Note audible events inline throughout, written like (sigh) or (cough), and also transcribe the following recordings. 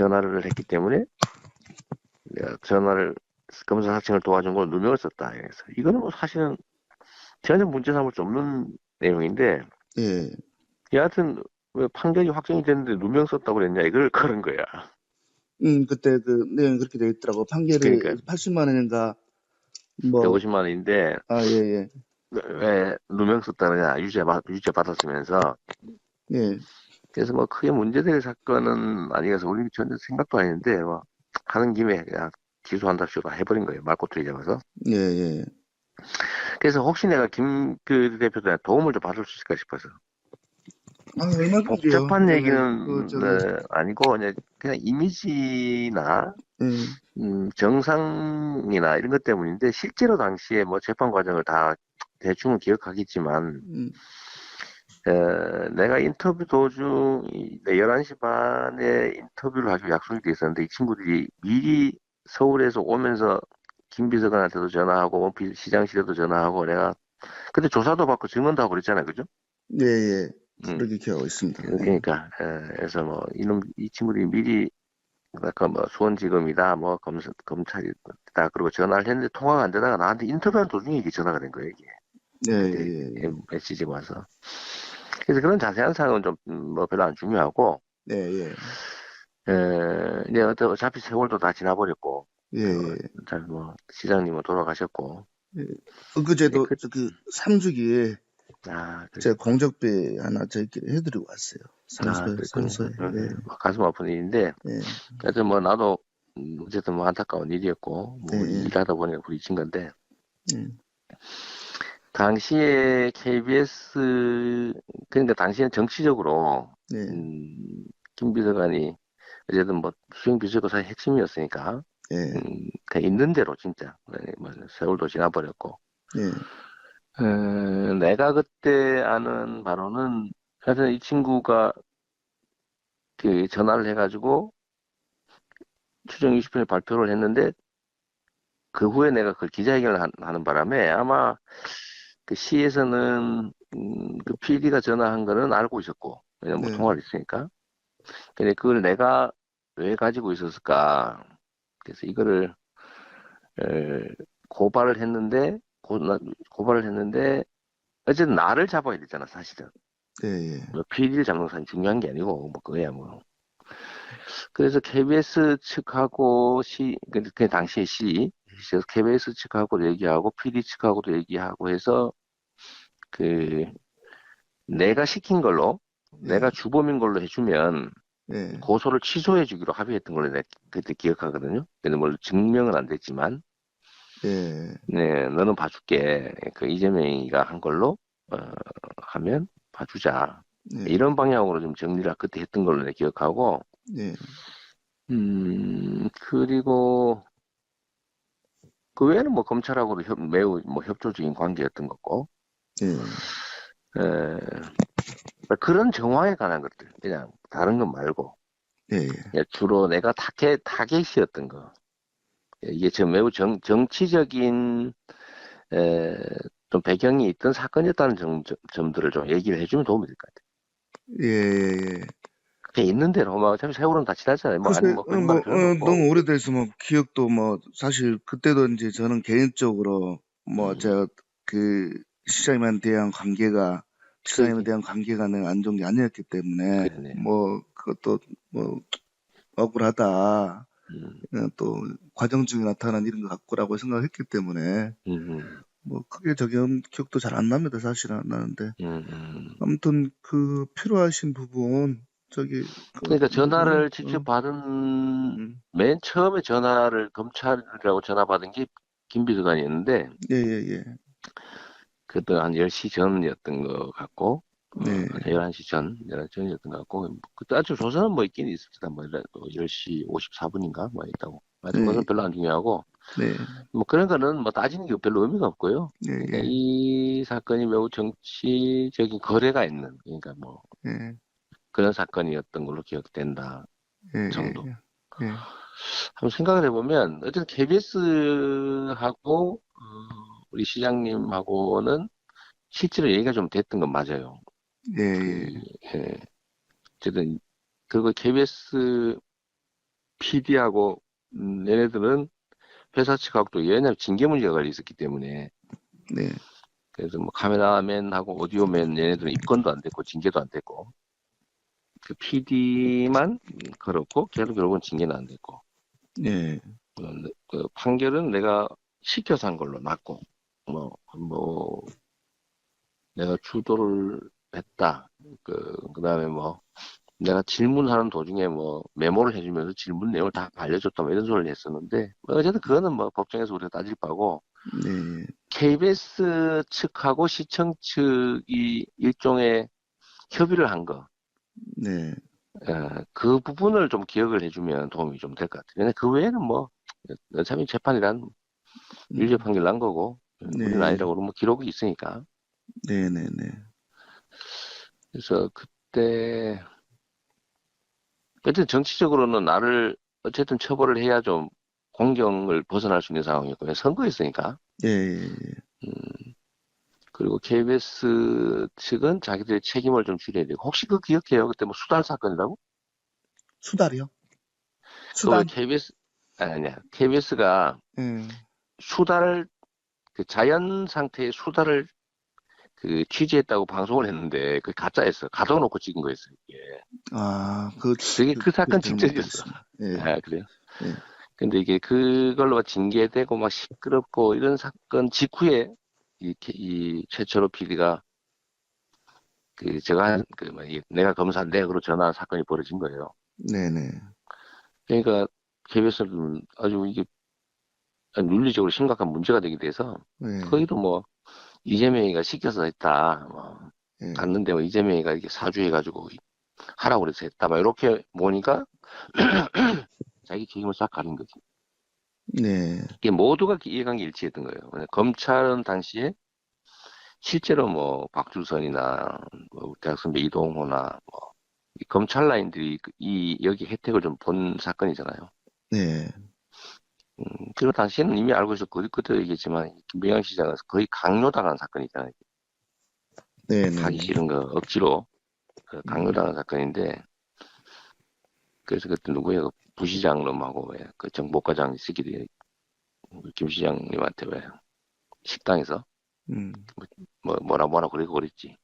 전화를 했기 때문에 전화를 검사 사칭을 도와준 걸 누명을 썼다. 그래서 이거는 뭐 사실은 전혀 문제 삼을 수 없는 내용인데 예. 여하튼 왜 판결이 확정이 됐는데 누명 썼다고 그랬냐 이걸 (laughs) 그런 거야. 음, 그때 그 내용이 그렇게 돼 있더라고. 판결이 그러니까. 80만 원인가 뭐 150만 원인데 아, 예, 예. 왜 누명 썼다느냐 유죄 받 유죄 받았으면서 예. 그래서 뭐 크게 문제될 사건은 아니어서 우리 전혀 생각도 안 했는데 뭐 하는 김에 그냥 기소한답시고 해버린 거예요 말꼬투리 잡아서 예, 예. 그래서 혹시 내가 김그 대표한테 도움을 좀 받을 수 있을까 싶어서 아, 얼마든지요. 복잡한 네, 얘기는 그, 저기, 네, 아니고 그냥, 그냥 이미지나 예. 음, 정상이나 이런 것 때문인데 실제로 당시에 뭐 재판 과정을 다 대충은 기억하겠지만 음, 어, 내가 인터뷰 도중 이- 네, 11시 반에 인터뷰를 하기로 약속이 돼 있었는데 이 친구들이 미리 서울에서 오면서 김 비서관한테도 전화하고 시장실에도 전화하고 내가 그때 조사도 받고 증언도 하고 그랬잖아요 그죠? 예, 예. 음. 그렇게 기억하고 있습니다. 예. 그러니까 에, 그래서 뭐 이놈 이 친구들이 미리 아까 뭐 수원지검이다 뭐 검사 검찰이다 그리고 전화를 했는데 통화가 안 되다가 나한테 인터뷰하는 도중에 이게 전화가 된 거예요 이게 예, 예, 예. 메시지가 와서 그래서 그런 자세한 사항은 좀 뭐 별로 안 중요하고 예, 예. 에, 이제 어차- 어차피 세월도 다 지나버렸고 예, 예. 어차피 뭐 시장님은 돌아가셨고 엊그제도 예, 그- 그 삼주기에 아 그- 제가 공적배 하나 저희끼리 해드리고 왔어요. 아. 산소에. 음, 예, 뭐 가슴 아픈 일인데 예. 하여튼 뭐 나도 음, 어쨌든 뭐 안타까운 일이었고 뭐 네, 네. 일하다 보니까 부딪힌 건데 예. 당시에 KBS 그러니까 당시에는 정치적으로 예. 음, 김 비서관이 어쨌든 뭐 수행 비서관사의 핵심이었으니까 예. 음, 그냥 있는 대로 진짜 네, 뭐 세월도 지나버렸고 예. 어, 내가 그때 아는 바로는 하여튼 이 친구가 그 전화를 해가지고 추정 20분에 발표를 했는데 그 후에 내가 그 기자회견을 한- 하는 바람에 아마 그 시에서는 음, 그 PD가 전화한 거는 알고 있었고 왜냐면 뭐 네. 통화를 했으니까 근데 그걸 내가 왜 가지고 있었을까 그래서 이거를 에, 고발을 했는데 고, 나- 고발을 했는데 어쨌든 나를 잡아야 되잖아 사실은 예, 예. 뭐 PD를 잡는 사람이 중요한 게 아니고 뭐 그거야 뭐 그래서 KBS 측하고 시 그, 그 당시에 시 KBS 측하고도 얘기하고 PD 측하고도 얘기하고 해서 그 내가 시킨 걸로 네. 내가 주범인 걸로 해주면 예. 고소를 취소해 주기로 합의했던 걸로 내가 그때 기억하거든요. 근데 뭐 증명은 안 됐지만 예. 네 너는 봐줄게 그 이재명이가 한 걸로 어, 하면 봐주자 예. 이런 방향으로 좀 정리를 그때 했던 걸로 내가 기억하고 예. 음 그리고 그 외에는 뭐 검찰하고도 협- 매우 뭐 협조적인 관계였던 거고 예. 에, 그런 정황에 관한 것들 그냥 다른 건 말고 예. 예. 그냥 주로 내가 타겟 타겟이었던 거 이게 저 매우 정, 정치적인 에, 좀 배경이 있던 사건이었다는 점, 점- 점들을 좀 얘기를 해주면 도움이 될 것 같아요. 예. 예. 그냥 있는 대로 뭐 어차피 세월은 다 지났잖아요. 뭐 글쎄, 아니 뭐 어, 뭐, 어. 너무 오래돼서 뭐 기억도 뭐 사실 그때도 이제 저는 개인적으로 뭐 음. 제가 그 시장님한테 대한 관계가 시장님에 그러게. 대한 관계가 안 좋은 게 아니었기 때문에 그러네. 뭐 그것도 뭐 억울하다 음, 그냥 또 과정 중에 나타난 이런 것 같고라고 생각했기 때문에 음, 뭐 크게 저기 기억도 잘 안 납니다 사실은 안 나는데 음, 음. 아무튼 그 필요하신 부분 저기 그 그러니까 전화를 어, 직접 어, 받은 음. 맨 처음에 전화를 검찰이라고 전화 받은 게 김비서관이었는데 예, 예, 예. 그때 한 10시 전이었던 것 같고 어, 네. 11시 전, 11시 전이었던 것 같고 그때 아주 조사는 뭐 있긴 있었다 뭐 10시 54분인가 뭐 있다고 하여튼 네. 그건 별로 안 중요하고 네. 뭐 그런 거는 뭐 따지는 게 별로 의미가 없고요 예, 그러니까 예. 이 사건이 매우 정치적인 거래가 있는 그러니까 뭐 예. 그런 사건이었던 걸로 기억된다 예, 정도. 예, 예. 한번 생각을 해보면 어쨌든 KBS하고 우리 시장님하고는 실제로 얘기가 좀 됐던 건 맞아요. 예, 예. 예. 어쨌든 그리고 KBS PD하고 음, 얘네들은 회사 측하고도 왜냐면 징계 문제가 걸려 있었기 때문에 네. 그래서 뭐 카메라맨하고 오디오맨 얘네들은 입건도 안 됐고 징계도 안 됐고 그 PD만 그렇고 걔도 결국은 징계는 안 됐고 네. 음, 그 판결은 내가 시켜서 한 걸로 났고 뭐 뭐 내가 주도를 했다 그 그 다음에 뭐 내가 질문하는 도중에 뭐 메모를 해주면서 질문 내용을 다 알려줬다 뭐 이런 소리를 했었는데 뭐 어쨌든 그거는 뭐 법정에서 우리가 따질 바고 네. KBS 측하고 시청 측이 일종의 협의를 한 거. 네. 어, 그 부분을 좀 기억을 해주면 도움이 좀 될 것 같아요. 근데 그 외에는 뭐, 어차피 재판이란 유죄 판결 난 거고, 네. 우리는 아니라고 그러면 기록이 있으니까. 네, 네, 네. 그래서 그때, 어쨌든 정치적으로는 나를 어쨌든 처벌을 해야 좀 공경을 벗어날 수 있는 상황이었고, 선거였으니까. 예, 예, 예. 그리고 KBS 측은 자기들의 책임을 좀 줄여야 되고, 혹시 그 기억해요? 그때 뭐 수달 사건이라고? 수달이요? 그 수달? KBS, 아니, 아니야. KBS가 예. 수달을, 그 자연 상태의 수달을 그 취재했다고 방송을 했는데, 그 가짜였어. 가둬놓고 찍은 거였어요, 이게. 아, 그, 그게 그 사건 직전이었어. 예. 아, 그래요? 예. 근데 이게 그걸로 징계되고 막 시끄럽고 이런 사건 직후에 이, 이 최철호 PD가 그 제가 한, 그, 뭐, 이 내가 검사 내역으로 전화한 사건이 벌어진 거예요. 네네. 그러니까 KBS는 아주 이게 윤리적으로 심각한 문제가 되게 돼서 네. 거기도 뭐 이재명이가 시켜서 했다. 뭐 예. 갔는데 뭐 이재명이가 이렇게 사주해가지고 하라고 그래서 했다. 막 이렇게 보니까 (clears throat) 자기 책임을 싹 가린 거지. 네. 이게 모두가 이해관계 일치했던 거예요. 검찰은 당시에 실제로 뭐 박주선이나 뭐 대학 선배 이동호나 뭐이 검찰 라인들이 그- 이 여기 혜택을 좀 본 사건이잖아요. 네. 음, 그리고 당시에는 이미 알고 있었고 그때 얘기했지만 김병현 시장은 거의 강요당한 사건이잖아요. 네네. 하기 싫은 거 억지로 그 강요당한 사건인데 그래서 그때 누구예요? 그 부시장 놈하고 왜 그 정보과장 새끼들이 김 시장님한테 왜 식당에서 음. 뭐 뭐라 뭐라 그러고 그랬지.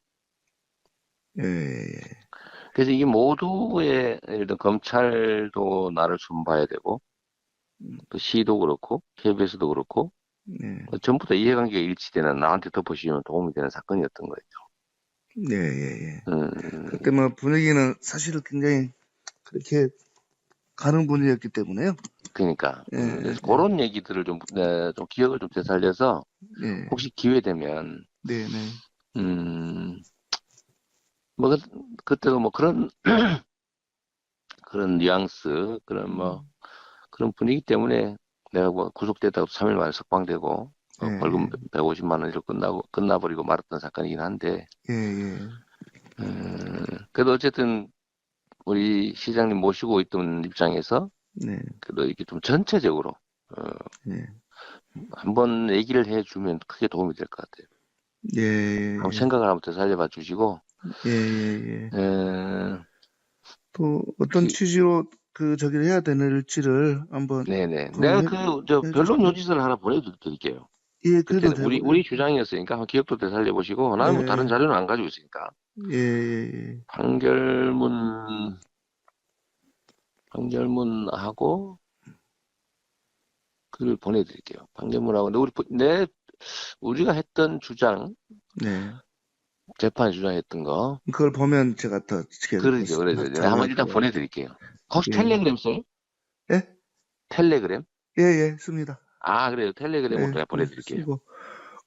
예, 예, 예. 그래서 이게 모두의 예를 들어 검찰도 나를 순봐야 되고 음. 또 시도 그렇고 KBS도 그렇고 네. 뭐 전부 다 이해관계가 일치되는 나한테 덮어씌우면 도움이 되는 사건이었던 거예요. 네, 예, 예. 음, 그때 뭐 분위기는 사실 굉장히 그렇게 가는 분위기였기 때문에요. 그러니까 예, 음, 그래서 예. 그런 얘기들을 좀, 네, 좀 기억을 좀 되살려서 예. 혹시 기회 되면 네, 네. 음, 뭐 그, 그때도 뭐 그런 (clears throat) 그런 뉘앙스 그런 뭐 그런 분위기 때문에 내가 뭐 구속됐다고 3일 만에 석방되고 어, 예, 벌금 150만 원으로 끝나고 끝나버리고 말았던 사건이긴 한데 예, 예. 음, 그래도 어쨌든 우리 시장님 모시고 있던 입장에서 네, 그래도 이렇게 좀 전체적으로 어, 네. 한번 얘기를 해주면 크게 도움이 될 것 같아요. 예, 예, 한번 생각을 한번 더 살려봐 주시고 예, 예, 예. 에, 또 어떤 그- 취지로 그 저기를 해야 되는지를 한번 네네. 내가 해- 그, 저, 해 변론. 요지서를 하나 보내드릴게요. 예, 그래도 그때는 우리, 되고. 우리 주장이었으니까 한번 기억도 되 살려보시고, 나는 뭐 네. 다른 자료는 안 가지고 있으니까. 예, 예, 예. 판결문, 판결문하고, 그걸 보내드릴게요. 판결문하고, 근데 우리, 부- 내, 우리가 했던 주장, 네. 재판에 주장했던 거, 그걸 보면 제가 더 지게 그러죠, 그러죠. 내가 한번 일단 보내드릴게요. 혹시 예. 텔레그램 써요? 예? 텔레그램? 예, 예, 씁니다. 아, 그래요. 텔레그램으로 예, 보내드릴게요. 쓰고.